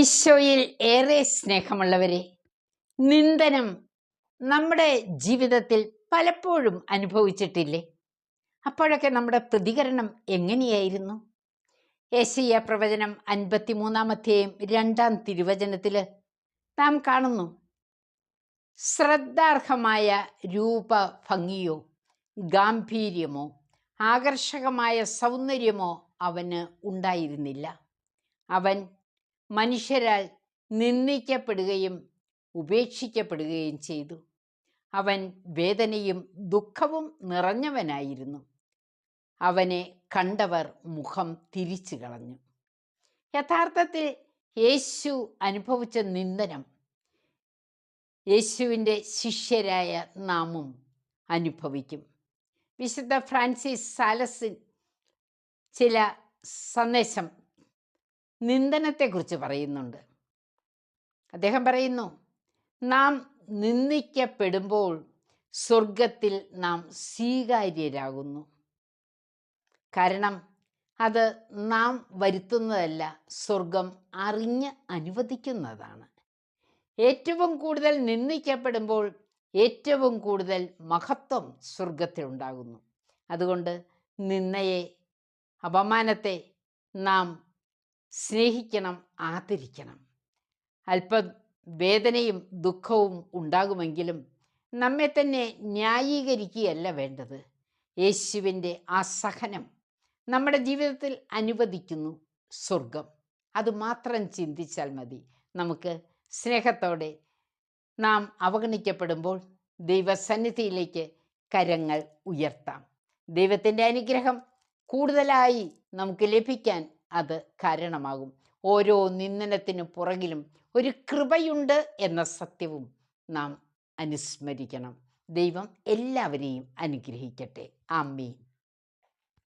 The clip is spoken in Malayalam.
ഈശോയിൽ ഏറെ സ്നേഹമുള്ളവരെ നിന്ദനം നമ്മുടെ ജീവിതത്തിൽ പലപ്പോഴും അനുഭവിച്ചിട്ടില്ലേ? അപ്പോഴൊക്കെ നമ്മുടെ പ്രതികരണം എങ്ങനെയായിരുന്നു? ഏശയ്യ പ്രവചനം അൻപത്തിമൂന്നാമത്തെയും രണ്ടാം തിരുവചനത്തിൽ നാം കാണുന്നു ശ്രദ്ധാർഹമായ രൂപഭംഗിയോ ഗാംഭീര്യമോ ആകർഷകമായ സൗന്ദര്യമോ അവന് ഉണ്ടായിരുന്നില്ല. അവൻ മനുഷ്യരാൽ നിന്ദിക്കപ്പെടുകയും ഉപേക്ഷിക്കപ്പെടുകയും ചെയ്തു. അവൻ വേദനയും ദുഃഖവും നിറഞ്ഞവനായിരുന്നു. അവനെ കണ്ടവർ മുഖം തിരിച്ചു കളഞ്ഞു. യഥാർത്ഥത്തിൽ യേശു അനുഭവിച്ച നിന്ദനം യേശുവിന്റെ ശിഷ്യരായ നാമും അനുഭവിക്കും. വിശുദ്ധ ഫ്രാൻസിസ് സാലസിൻ ചില സന്ദേശം നിന്ദനത്തെക്കുറിച്ച് പറയുന്നുണ്ട്. അദ്ദേഹം പറയുന്നു നാം നിന്ദിക്കപ്പെടുമ്പോൾ സ്വർഗത്തിൽ നാം സ്വീകാര്യരാകുന്നു. കാരണം അത് നാം വരുത്തുന്നതല്ല സ്വർഗം അറിഞ്ഞ് അനുവദിക്കുന്നതാണ്. ഏറ്റവും കൂടുതൽ നിന്ദിക്കപ്പെടുമ്പോൾ ഏറ്റവും കൂടുതൽ മഹത്വം സ്വർഗത്തിലുണ്ടാകുന്നു അതുകൊണ്ട് നിന്നയെ അപമാനത്തെ നാം സ്നേഹിക്കണം ആദരിക്കണം. അല്പം വേദനയും ദുഃഖവും ഉണ്ടാകുമെങ്കിലും നമ്മെ തന്നെ ന്യായീകരിക്കുകയല്ല വേണ്ടത്. യേശുവിന്റെ ആ സഹനം നമ്മുടെ ജീവിതത്തിൽ അനുവദിക്കുന്നു സ്വർഗം അത് മാത്രം ചിന്തിച്ചാൽ മതി. നമുക്ക് സ്നേഹത്തോടെ നാം അവഗണിക്കപ്പെടുമ്പോൾ ദൈവസന്നിധിയിലേക്ക് കരങ്ങൾ ഉയർത്താം. ദൈവത്തിന്റെ അനുഗ്രഹം കൂടുതലായി നമുക്ക് ലഭിക്കാൻ അത് കാരണമാകും. ഓരോ നിന്ദനത്തിനു പുറകിലും ഒരു കൃപയുണ്ട് എന്ന സത്യവും നാം അനുസ്മരിക്കണം. ദൈവം എല്ലാവരെയും അനുഗ്രഹിക്കട്ടെ. ആമീൻ.